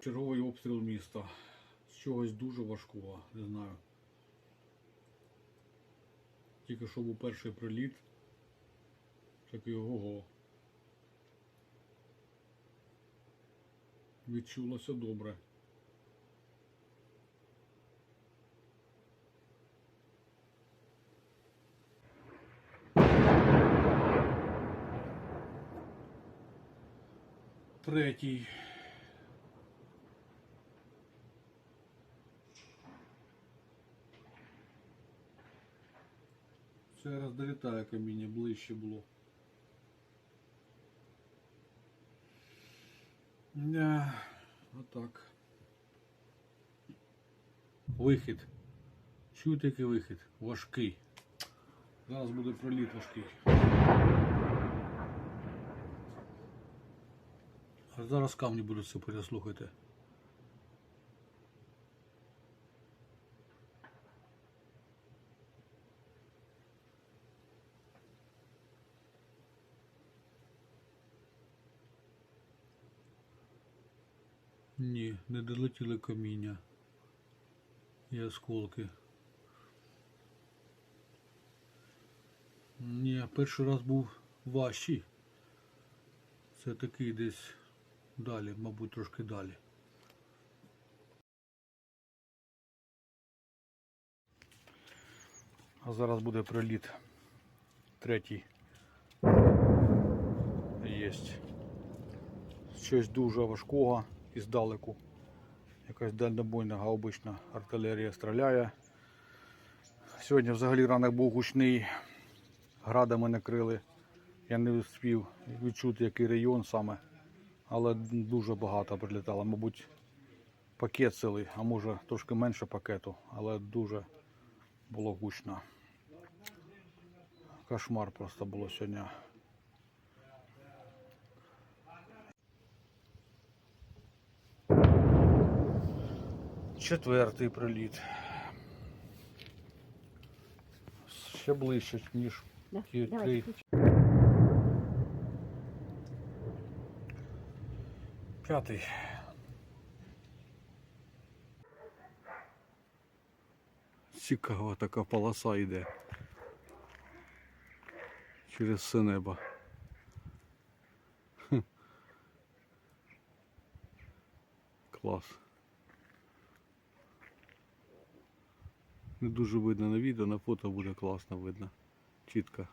Черговий обстріл міста. З чогось дуже важкого, не знаю. Тільки що був перший приліт. Такий ого. Відчулося добре. Третій. Це раз долітає каміння, ближче було. Не, отак. Вихід. Чуєте який вихід? Важкий. Зараз буде проліт важкий. А зараз камні будуть сипати, слухайте. Ні, не долетіли каміння і осколки. Ні, перший раз був важчий. Це такий десь далі, мабуть, трошки далі. А зараз буде приліт. Третій. Єсть. Щось дуже важкого і здалеку. Якась дальнобойна гаубична артилерія стріляє. Сьогодні взагалі ранок був гучний, градами накрили. Я не встиг відчути, який район саме, але дуже багато прилітало. Мабуть, пакет цілий, а може трошки менше пакету, але дуже було гучно. Кошмар просто було сьогодні. Четвертий приліт. Ще ближче, ніж Да, ті три. П'ятий. Цікава така полоса йде. Через все небо. Хм. Клас. Не дуже видно на відео, на фото буде класно видно. Чітко.